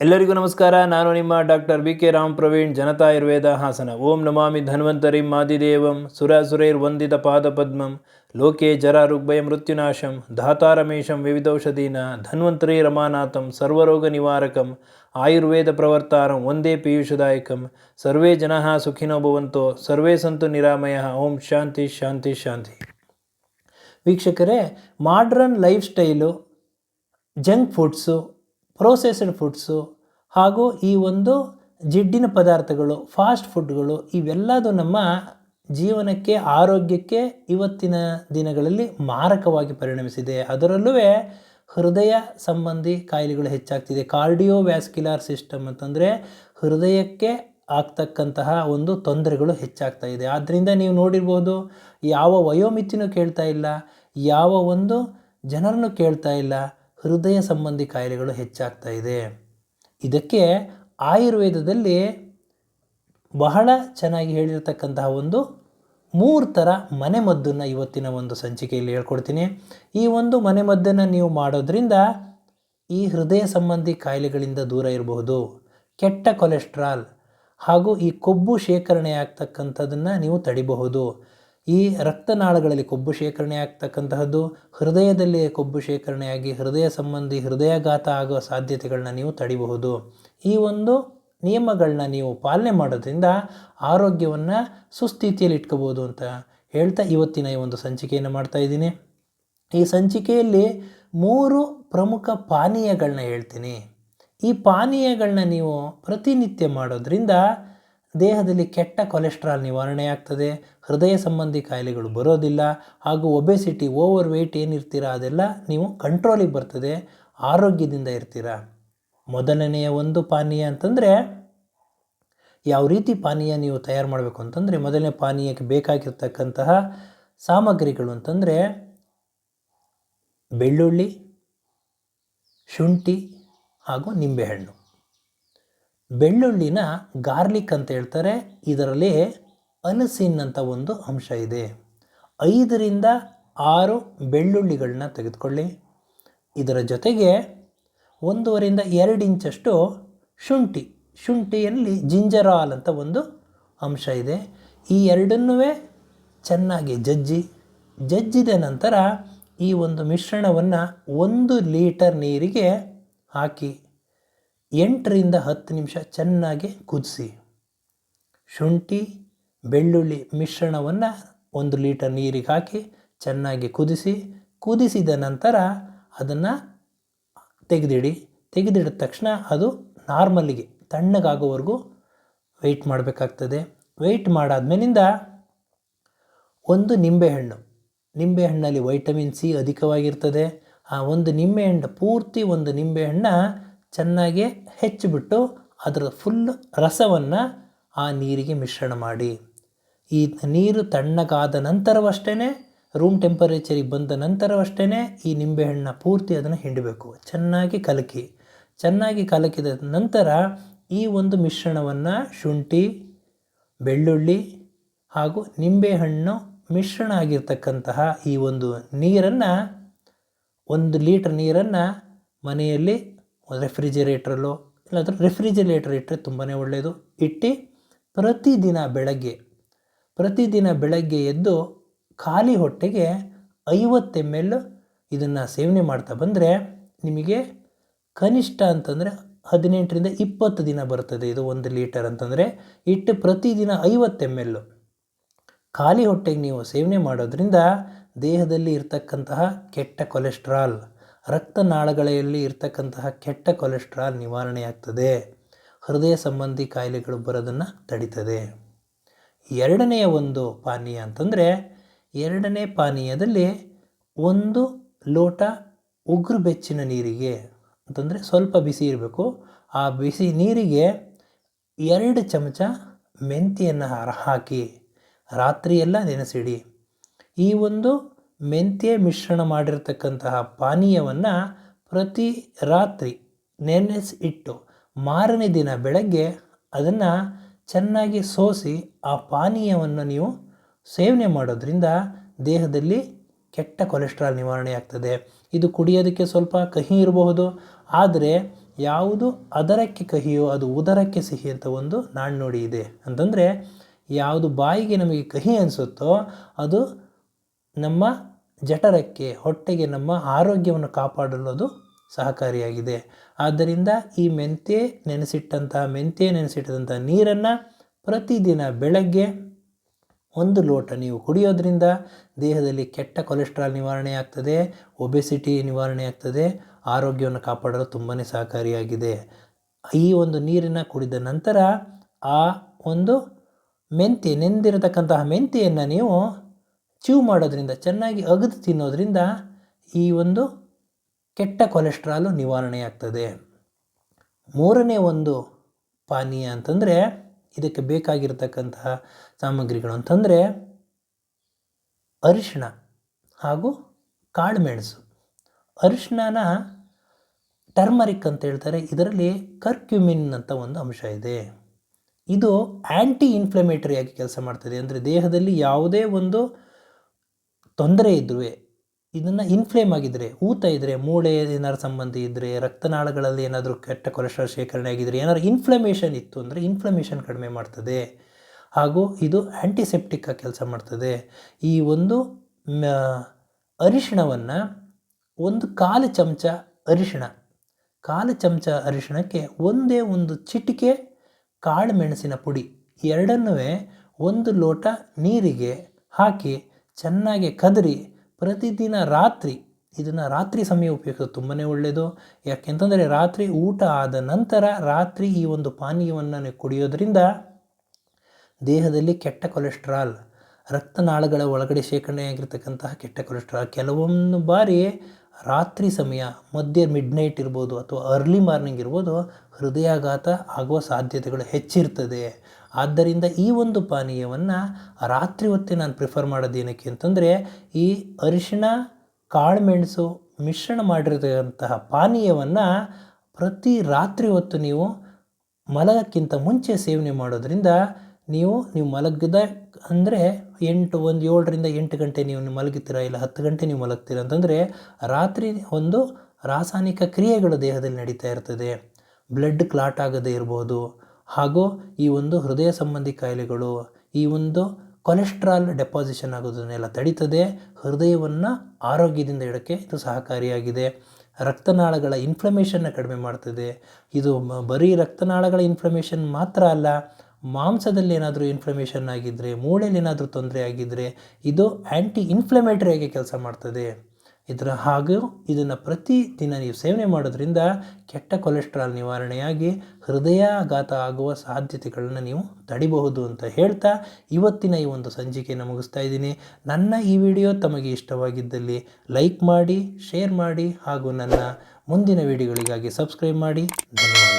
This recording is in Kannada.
ಎಲ್ಲರಿಗೂ ನಮಸ್ಕಾರ. ನಾನು ನಿಮ್ಮ doctor B K Ram Praveen, Janata Ayurveda Hassan. ಓಂ ನಮಾಮಿ ಧನ್ವಂತರಿಂ ಮಾದಿದೇವಂ ಸುರಸುರೈರ್ ವಂದಿತ ಪಾದಪದ್ಮಂ ಲೋಕೇ ಜರ ಋಗ್ಭಯ ಮೃತ್ಯುನಾಶಂ ಧಾತಾರಮೇಶಂ ವಿವಿಧೌಷಧೀನ, ಧನ್ವಂತರಿ ರಮಾನಾಥಂ, ಸರ್ವರೋಗ ನಿವಾರಕಂ, ಆಯುರ್ವೇದ ಪ್ರವರ್ತಾರಂ, ಒಂದೇ ಪೀಯೂಷದಾಯಕಂ, ಸರ್ವೇ ಜನಃ ಸುಖಿನೋ ಭವಂತೋ, ಸರ್ವೇ ಸಂತು ನಿರಾಮಯ, ಓಂ ಶಾಂತಿ ಶಾಂತಿ ಶಾಂತಿ. ವೀಕ್ಷಕರೇ, modern lifestyle, junk foods processed foods ಹಾಗೂ ಈ ಒಂದು ಜಿಡ್ಡಿನ ಪದಾರ್ಥಗಳು ಫಾಸ್ಟ್ ಫುಡ್ಗಳು ಇವೆಲ್ಲದು ನಮ್ಮ ಜೀವನಕ್ಕೆ, ಆರೋಗ್ಯಕ್ಕೆ ಇವತ್ತಿನ ದಿನಗಳಲ್ಲಿ ಮಾರಕವಾಗಿ ಪರಿಣಮಿಸಿದೆ. ಅದರಲ್ಲೂ ಹೃದಯ ಸಂಬಂಧಿ ಕಾಯಿಲೆಗಳು ಹೆಚ್ಚಾಗ್ತಿದೆ. ಕಾರ್ಡಿಯೋವ್ಯಾಸ್ಕ್ಯುಲಾರ್ ಸಿಸ್ಟಮ್ ಅಂತಂದರೆ ಹೃದಯಕ್ಕೆ ಆಗ್ತಕ್ಕಂತಹ ಒಂದು ತೊಂದರೆಗಳು ಹೆಚ್ಚಾಗ್ತಾ ಇದೆ. ಆದ್ದರಿಂದ ನೀವು ನೋಡಿರ್ಬೋದು, ಯಾವ ವಯೋಮಿತಿನೂ ಕೇಳ್ತಾ ಇಲ್ಲ, ಯಾವ ಒಂದು ಜನರನ್ನು ಕೇಳ್ತಾ ಇಲ್ಲ ಹೃದಯ ಸಂಬಂಧಿ ಕಾಯಿಲೆಗಳು ಹೆಚ್ಚಾಗ್ತಾ ಇದೆ. ಇದಕ್ಕೆ ಆಯುರ್ವೇದದಲ್ಲಿ ಬಹಳ ಚೆನ್ನಾಗಿ ಹೇಳಿರ್ತಕ್ಕಂತಹ ಒಂದು ಮೂರು ಥರ ಮನೆಮದ್ದನ್ನು ಇವತ್ತಿನ ಒಂದು ಸಂಚಿಕೆಯಲ್ಲಿ ಹೇಳ್ಕೊಡ್ತೀನಿ. ಈ ಒಂದು ಮನೆಮದ್ದನ್ನು ನೀವು ಮಾಡೋದ್ರಿಂದ ಈ ಹೃದಯ ಸಂಬಂಧಿ ಕಾಯಿಲೆಗಳಿಂದ ದೂರ ಇರಬಹುದು. ಕೆಟ್ಟ ಕೊಲೆಸ್ಟ್ರಾಲ್ ಹಾಗೂ ಈ ಕೊಬ್ಬು ಶೇಖರಣೆ ಆಗ್ತಕ್ಕಂಥದ್ದನ್ನು ನೀವು ತಡಿಬಹುದು. ಈ ರಕ್ತನಾಳಗಳಲ್ಲಿ ಕೊಬ್ಬು ಶೇಖರಣೆ ಆಗ್ತಕ್ಕಂತಹದ್ದು, ಹೃದಯದಲ್ಲಿ ಕೊಬ್ಬು ಶೇಖರಣೆಯಾಗಿ ಹೃದಯ ಸಂಬಂಧಿ ಹೃದಯಾಘಾತ ಆಗುವ ಸಾಧ್ಯತೆಗಳನ್ನ ನೀವು ತಡಿಬಹುದು. ಈ ಒಂದು ನಿಯಮಗಳನ್ನ ನೀವು ಪಾಲನೆ ಮಾಡೋದ್ರಿಂದ ಆರೋಗ್ಯವನ್ನು ಸುಸ್ಥಿತಿಯಲ್ಲಿ ಇಟ್ಕೋಬೋದು ಅಂತ ಹೇಳ್ತಾ ಇವತ್ತಿನ ಈ ಒಂದು ಸಂಚಿಕೆಯನ್ನು ಮಾಡ್ತಾ ಇದ್ದೀನಿ. ಈ ಸಂಚಿಕೆಯಲ್ಲಿ ಮೂರು ಪ್ರಮುಖ ಪಾನೀಯಗಳನ್ನ ಹೇಳ್ತೀನಿ. ಈ ಪಾನೀಯಗಳನ್ನ ನೀವು ಪ್ರತಿನಿತ್ಯ ಮಾಡೋದ್ರಿಂದ ದೇಹದಲ್ಲಿ ಕೆಟ್ಟ ಕೊಲೆಸ್ಟ್ರಾಲ್ ನಿವಾರಣೆಯಾಗ್ತದೆ, ಹೃದಯ ಸಂಬಂಧಿ ಕಾಯಿಲೆಗಳು ಬರೋದಿಲ್ಲ, ಹಾಗೂ ಒಬೆಸಿಟಿ ಓವರ್ ವೆಯ್ಟ್ ಏನಿರ್ತೀರ, ಅದೆಲ್ಲ ನೀವು ಕಂಟ್ರೋಲಿಗೆ ಬರ್ತದೆ, ಆರೋಗ್ಯದಿಂದ ಇರ್ತೀರ. ಮೊದಲನೆಯ ಒಂದು ಪಾನೀಯ ಅಂತಂದರೆ, ಯಾವ ರೀತಿ ಪಾನೀಯ ನೀವು ತಯಾರು ಮಾಡಬೇಕು ಅಂತಂದರೆ, ಮೊದಲನೇ ಪಾನೀಯಕ್ಕೆ ಬೇಕಾಗಿರ್ತಕ್ಕಂತಹ ಸಾಮಗ್ರಿಗಳು ಅಂತಂದರೆ, ಬೆಳ್ಳುಳ್ಳಿ, ಶುಂಠಿ ಹಾಗೂ ನಿಂಬೆಹಣ್ಣು. ಬೆಳ್ಳುಳ್ಳಿನ ಗಾರ್ಲಿಕ್ ಅಂತ ಹೇಳ್ತಾರೆ. ಇದರಲ್ಲಿ ಅಲಸಿನ್ ಅಂತ ಒಂದು ಅಂಶ ಇದೆ. ಐದರಿಂದ ಆರು ಬೆಳ್ಳುಳ್ಳಿಗಳನ್ನ ತೆಗೆದುಕೊಳ್ಳಿ. ಇದರ ಜೊತೆಗೆ ಒಂದೂವರೆಯಿಂದ ಎರಡು ಇಂಚಷ್ಟು ಶುಂಠಿ, ಶುಂಠಿಯಲ್ಲಿ ಜಿಂಜರಾಲ್ ಅಂತ ಒಂದು ಅಂಶ ಇದೆ. ಈ ಎರಡನ್ನೂ ಚೆನ್ನಾಗಿ ಜಜ್ಜಿ, ಜಜ್ಜಿದ ನಂತರ ಈ ಒಂದು ಮಿಶ್ರಣವನ್ನು ಒಂದು ಲೀಟರ್ ನೀರಿಗೆ ಹಾಕಿ ಎಂಟರಿಂದ ಹತ್ತು ನಿಮಿಷ ಚೆನ್ನಾಗಿ ಕುದಿಸಿ. ಶುಂಠಿ, ಬೆಳ್ಳುಳ್ಳಿ ಮಿಶ್ರಣವನ್ನು ಒಂದು ಲೀಟರ್ ನೀರಿಗೆ ಹಾಕಿ ಚೆನ್ನಾಗಿ ಕುದಿಸಿ. ಕುದಿಸಿದ ನಂತರ ಅದನ್ನು ತೆಗೆದಿಡಿ. ತೆಗೆದಿಡಿದ ತಕ್ಷಣ ಅದು ನಾರ್ಮಲ್ಲಿಗೆ ತಣ್ಣಗಾಗೋವರೆಗೂ ವೆಯ್ಟ್ ಮಾಡಬೇಕಾಗ್ತದೆ. ವೆಯ್ಟ್ ಮಾಡಾದ್ಮೇಲಿಂದ ಒಂದು ನಿಂಬೆಹಣ್ಣು. ನಿಂಬೆಹಣ್ಣಲ್ಲಿ ವೈಟಮಿನ್ ಸಿ ಅಧಿಕವಾಗಿರ್ತದೆ. ಆ ಒಂದು ನಿಂಬೆಹಣ್ಣು ಪೂರ್ತಿ ಒಂದು ನಿಂಬೆಹಣ್ಣ ಚೆನ್ನಾಗಿ ಹೆಚ್ಚಿಬಿಟ್ಟು ಅದರ ಫುಲ್ ರಸವನ್ನು ಆ ನೀರಿಗೆ ಮಿಶ್ರಣ ಮಾಡಿ. ಈ ನೀರು ತಣ್ಣಗಾದ ನಂತರವಷ್ಟೇ ರೂಮ್ ಟೆಂಪರೇಚರಿಗೆ ಬಂದ ನಂತರವಷ್ಟೇ ಈ ನಿಂಬೆಹಣ್ಣ ಪೂರ್ತಿ ಅದನ್ನು ಹಿಂಡಬೇಕು. ಚೆನ್ನಾಗಿ ಕಲಕಿ. ಚೆನ್ನಾಗಿ ಕಲಕಿದ ನಂತರ ಈ ಒಂದು ಮಿಶ್ರಣವನ್ನು ಶುಂಠಿ, ಬೆಳ್ಳುಳ್ಳಿ ಹಾಗೂ ನಿಂಬೆಹಣ್ಣು ಮಿಶ್ರಣ ಆಗಿರ್ತಕ್ಕಂತಹ ಈ ಒಂದು ನೀರನ್ನು, ಒಂದು ಲೀಟ್ರ್ ನೀರನ್ನು ಮನೆಯಲ್ಲಿ ರೆಫ್ರಿಜಿರೇಟ್ರಲ್ಲೋ ಇಲ್ಲಾದರೂ ರೆಫ್ರಿಜಿರೇಟರ್ ಇಟ್ಟರೆ ತುಂಬಾ ಒಳ್ಳೆಯದು ಇಟ್ಟು ಪ್ರತಿದಿನ ಬೆಳಗ್ಗೆ ಪ್ರತಿದಿನ ಬೆಳಗ್ಗೆ ಎದ್ದು ಖಾಲಿ ಹೊಟ್ಟೆಗೆ ಐವತ್ತು ಎಂ ಎಲ್ ಇದನ್ನು ಸೇವನೆ ಮಾಡ್ತಾ ಬಂದರೆ ನಿಮಗೆ ಕನಿಷ್ಠ ಅಂತಂದರೆ ಹದಿನೆಂಟರಿಂದ ಇಪ್ಪತ್ತು ದಿನ ಬರ್ತದೆ ಇದು ಒಂದು ಲೀಟರ್ ಅಂತಂದರೆ. ಇಟ್ಟು ಪ್ರತಿದಿನ ಐವತ್ತು ಎಂ ಎಲ್ ಖಾಲಿ ಹೊಟ್ಟೆಗೆ ನೀವು ಸೇವನೆ ಮಾಡೋದ್ರಿಂದ ದೇಹದಲ್ಲಿ ಇರ್ತಕ್ಕಂತಹ ಕೆಟ್ಟ ಕೊಲೆಸ್ಟ್ರಾಲ್ ರಕ್ತನಾಳಗಳಲ್ಲಿ ಇರ್ತಕ್ಕಂತಹ ಕೆಟ್ಟ ಕೊಲೆಸ್ಟ್ರಾಲ್ ನಿವಾರಣೆಯಾಗ್ತದೆ. ಹೃದಯ ಸಂಬಂಧಿ ಕಾಯಿಲೆಗಳು ಬರೋದನ್ನು ತಡೀತದೆ. ಎರಡನೆಯ ಒಂದು ಪಾನೀಯ ಅಂತಂದರೆ, ಎರಡನೇ ಪಾನೀಯದಲ್ಲಿ ಒಂದು ಲೋಟ ಉಗುರು ಬೆಚ್ಚಿನ ನೀರಿಗೆ, ಅಂತಂದರೆ ಸ್ವಲ್ಪ ಬಿಸಿ ಇರಬೇಕು. ಆ ಬಿಸಿ ನೀರಿಗೆ ಎರಡು ಚಮಚ ಮೆಂತಿಯನ್ನು ಹಾಕಿ, ರಾತ್ರಿಯೆಲ್ಲ ನೆನೆಸಿಡಿ. ಈ ಒಂದು ಮೆಂತ್ಯ ಮಿಶ್ರಣ ಮಾಡಿರ್ತಕ್ಕಂತಹ ಪಾನೀಯವನ್ನು ಪ್ರತಿ ರಾತ್ರಿ ನೆನೆಸಿ ಇಟ್ಟು ಮಾರನೇ ದಿನ ಬೆಳಗ್ಗೆ ಅದನ್ನು ಚೆನ್ನಾಗಿ ಸೋಸಿ ಆ ಪಾನೀಯವನ್ನು ನೀವು ಸೇವನೆ ಮಾಡೋದ್ರಿಂದ ದೇಹದಲ್ಲಿ ಕೆಟ್ಟ ಕೊಲೆಸ್ಟ್ರಾಲ್ ನಿವಾರಣೆ ಆಗ್ತದೆ. ಇದು ಕುಡಿಯೋದಕ್ಕೆ ಸ್ವಲ್ಪ ಕಹಿ ಇರಬಹುದು, ಆದರೆ ಯಾವುದು ಅದರಕ್ಕೆ ಕಹಿಯೋ ಅದು ಉದರಕ್ಕೆ ಸಿಹಿ ಅಂತ ಒಂದು ನಾಣ್ಣುಡಿ ಇದೆ. ಅಂತಂದರೆ ಯಾವುದು ಬಾಯಿಗೆ ನಮಗೆ ಕಹಿ ಅನಿಸುತ್ತೋ ಅದು ನಮ್ಮ ಜಠರಕ್ಕೆ ಹೊಟ್ಟೆಗೆ ನಮ್ಮ ಆರೋಗ್ಯವನ್ನು ಕಾಪಾಡಲು ಅದು ಸಹಕಾರಿಯಾಗಿದೆ. ಆದ್ದರಿಂದ ಈ ಮೆಂತೆ ನೆನೆಸಿಟ್ಟಂತಹ ಮೆಂತೆ ನೆನೆಸಿಟ್ಟಂತಹ ನೀರನ್ನು ಪ್ರತಿದಿನ ಬೆಳಗ್ಗೆ ಒಂದು ಲೋಟ ನೀವು ಕುಡಿಯೋದ್ರಿಂದ ದೇಹದಲ್ಲಿ ಕೆಟ್ಟ ಕೊಲೆಸ್ಟ್ರಾಲ್ ನಿವಾರಣೆ ಆಗ್ತದೆ, ಒಬೆಸಿಟಿ ನಿವಾರಣೆ ಆಗ್ತದೆ, ಆರೋಗ್ಯವನ್ನು ಕಾಪಾಡಲು ತುಂಬಾ ಸಹಕಾರಿಯಾಗಿದೆ. ಈ ಒಂದು ನೀರನ್ನು ಕುಡಿದ ನಂತರ ಆ ಒಂದು ಮೆಂತೆ, ನೆಂದಿರತಕ್ಕಂತಹ ಮೆಂತೆಯನ್ನು ನೀವು ಚೀವ್ ಮಾಡೋದ್ರಿಂದ, ಚೆನ್ನಾಗಿ ಅಗದು ತಿನ್ನೋದ್ರಿಂದ ಈ ಒಂದು ಕೆಟ್ಟ ಕೊಲೆಸ್ಟ್ರಾಲು ನಿವಾರಣೆಯಾಗ್ತದೆ. ಮೂರನೇ ಒಂದು ಪಾನೀಯ ಅಂತಂದರೆ ಇದಕ್ಕೆ ಬೇಕಾಗಿರ್ತಕ್ಕಂತಹ ಸಾಮಗ್ರಿಗಳು ಅಂತಂದರೆ ಅರಿಶಿಣ ಹಾಗೂ ಕಾಳುಮೆಣಸು. ಅರಿಶಿಣನ ಟರ್ಮರಿಕ್ ಅಂತ ಹೇಳ್ತಾರೆ, ಇದರಲ್ಲಿ ಕರ್ಕ್ಯುಮಿನ್ ಅಂತ ಒಂದು ಅಂಶ ಇದೆ. ಇದು ಆ್ಯಂಟಿ ಇನ್ಫ್ಲಮೇಟರಿಯಾಗಿ ಕೆಲಸ ಮಾಡ್ತದೆ. ಅಂದರೆ ದೇಹದಲ್ಲಿ ಯಾವುದೇ ಒಂದು ತೊಂದರೆ ಇದ್ರೂ, ಇದನ್ನು ಇನ್ಫ್ಲೇಮ್ ಆಗಿದ್ದರೆ ಊತ ಇದ್ದರೆ ಮೂಳೆ ಏನಾದ್ರು ಸಂಬಂಧ ಇದ್ದರೆ ರಕ್ತನಾಳಗಳಲ್ಲಿ ಏನಾದರೂ ಕೆಟ್ಟ ಕೊಲೆಸ್ಟ್ರಾಲ್ ಶೇಖರಣೆ ಆಗಿದ್ದರೆ ಏನಾದ್ರು ಇನ್ಫ್ಲಮೇಷನ್ ಇತ್ತು ಅಂದರೆ ಇನ್ಫ್ಲಮೇಷನ್ ಕಡಿಮೆ ಮಾಡ್ತದೆ. ಹಾಗೂ ಇದು ಆ್ಯಂಟಿಸೆಪ್ಟಿಕ್ ಆಗಿ ಕೆಲಸ ಮಾಡ್ತದೆ. ಈ ಒಂದು ಅರಿಶಿಣವನ್ನು ಒಂದು ಕಾಲು ಚಮಚ ಅರಿಶಿಣ, ಕಾಲು ಚಮಚ ಅರಿಶಿಣಕ್ಕೆ ಒಂದೇ ಒಂದು ಚಿಟಿಕೆ ಕಾಳು ಮೆಣಸಿನ ಪುಡಿ ಎರಡನ್ನೂ ಒಂದು ಲೋಟ ನೀರಿಗೆ ಹಾಕಿ ಚೆನ್ನಾಗಿ ಕದರಿ. ಪ್ರತಿದಿನ ರಾತ್ರಿ, ಇದನ್ನು ರಾತ್ರಿ ಸಮಯ ಉಪಯೋಗಿಸೋದು ತುಂಬಾ ಒಳ್ಳೆಯದು ಯಾಕೆಂತಂದರೆ ರಾತ್ರಿ ಊಟ ಆದ ನಂತರ ರಾತ್ರಿ ಈ ಒಂದು ಪಾನೀಯವನ್ನು ಕುಡಿಯೋದರಿಂದ ದೇಹದಲ್ಲಿ ಕೆಟ್ಟ ಕೊಲೆಸ್ಟ್ರಾಲ್ ರಕ್ತನಾಳಗಳ ಒಳಗಡೆ ಶೇಖರಣೆಯಾಗಿರ್ತಕ್ಕಂತಹ ಕೆಟ್ಟ ಕೊಲೆಸ್ಟ್ರಾಲ್ ಕೆಲವೊಂದು ಬಾರಿ ರಾತ್ರಿ ಸಮಯ, ಮಧ್ಯೆ ಮಿಡ್ ನೈಟ್ ಇರ್ಬೋದು ಅಥವಾ ಅರ್ಲಿ ಮಾರ್ನಿಂಗ್ ಇರ್ಬೋದು ಹೃದಯಾಘಾತ ಆಗುವ ಸಾಧ್ಯತೆಗಳು ಹೆಚ್ಚಿರ್ತದೆ. ಆದ್ದರಿಂದ ಈ ಒಂದು ಪಾನೀಯವನ್ನು ರಾತ್ರಿ ಹೊತ್ತೇ ನಾನು ಪ್ರಿಫರ್ ಮಾಡೋದೇನಕ್ಕೆ ಅಂತಂದರೆ, ಈ ಅರಿಶಿಣ, ಕಾಳುಮೆಣಸು ಮಿಶ್ರಣ ಮಾಡಿರ್ತಕ್ಕಂತಹ ಪಾನೀಯವನ್ನು ಪ್ರತಿ ರಾತ್ರಿ ಹೊತ್ತು ನೀವು ಮಲಗಕ್ಕಿಂತ ಮುಂಚೆ ಸೇವನೆ ಮಾಡೋದ್ರಿಂದ ನೀವು ನೀವು ಮಲಗದ ಅಂದರೆ ಎಂಟು, ಒಂದು ಏಳರಿಂದ ಎಂಟು ಗಂಟೆ ನೀವು ಮಲಗುತ್ತೀರಾ ಇಲ್ಲ ಹತ್ತು ಗಂಟೆ ನೀವು ಮಲಗ್ತೀರ ಅಂತಂದರೆ ರಾತ್ರಿ ಒಂದು ರಾಸಾಯನಿಕ ಕ್ರಿಯೆಗಳು ದೇಹದಲ್ಲಿ ನಡೀತಾ ಇರ್ತದೆ. ಬ್ಲಡ್ ಕ್ಲಾಟ್ ಆಗದೇ ಇರ್ಬೋದು. ಹಾಗೂ ಈ ಒಂದು ಹೃದಯ ಸಂಬಂಧಿ ಕಾಯಿಲೆಗಳು, ಈ ಒಂದು ಕೊಲೆಸ್ಟ್ರಾಲ್ ಡೆಪಾಸಿಷನ್ ಆಗೋದನ್ನೆಲ್ಲ ತಡೀತದೆ. ಹೃದಯವನ್ನು ಆರೋಗ್ಯದಿಂದ ಇಡೋಕ್ಕೆ ಇದು ಸಹಕಾರಿಯಾಗಿದೆ. ರಕ್ತನಾಳಗಳ ಇನ್ಫ್ಲಮೇಷನ್ನ ಕಡಿಮೆ ಮಾಡ್ತದೆ. ಇದು ಬರೀ ರಕ್ತನಾಳಗಳ ಇನ್ಫ್ಲಮೇಷನ್ ಮಾತ್ರ ಅಲ್ಲ ಮಾಂಸದಲ್ಲಿ ಏನಾದರೂ ಇನ್ಫ್ಲಮೇಷನ್ ಆಗಿದ್ದರೆ ಮೂಳೆಯಲ್ಲಿ ಏನಾದರೂ ತೊಂದರೆ ಆಗಿದ್ದರೆ ಇದು ಆ್ಯಂಟಿ ಇನ್ಫ್ಲಮೇಟರಿಯಾಗಿ ಕೆಲಸ ಮಾಡ್ತದೆ. ಇದರ ಹಾಗೂ ಇದನ್ನು ಪ್ರತಿದಿನ ನೀವು ಸೇವನೆ ಮಾಡೋದ್ರಿಂದ ಕೆಟ್ಟ ಕೊಲೆಸ್ಟ್ರಾಲ್ ನಿವಾರಣೆಯಾಗಿ ಹೃದಯಾಘಾತ ಆಗುವ ಸಾಧ್ಯತೆಗಳನ್ನು ನೀವು ತಡಿಬಹುದು ಅಂತ ಹೇಳ್ತಾ ಇವತ್ತಿನ ಈ ಒಂದು ಸಂಚಿಕೆಯನ್ನು ಮುಗಿಸ್ತಾ ಇದ್ದೀನಿ. ನನ್ನ ಈ ವಿಡಿಯೋ ತಮಗೆ ಇಷ್ಟವಾಗಿದ್ದಲ್ಲಿ ಲೈಕ್ ಮಾಡಿ, ಶೇರ್ ಮಾಡಿ ಹಾಗೂ ನನ್ನ ಮುಂದಿನ ವಿಡಿಯೋಗಳಿಗಾಗಿ ಸಬ್ಸ್ಕ್ರೈಬ್ ಮಾಡಿ. ಧನ್ಯವಾದಗಳು.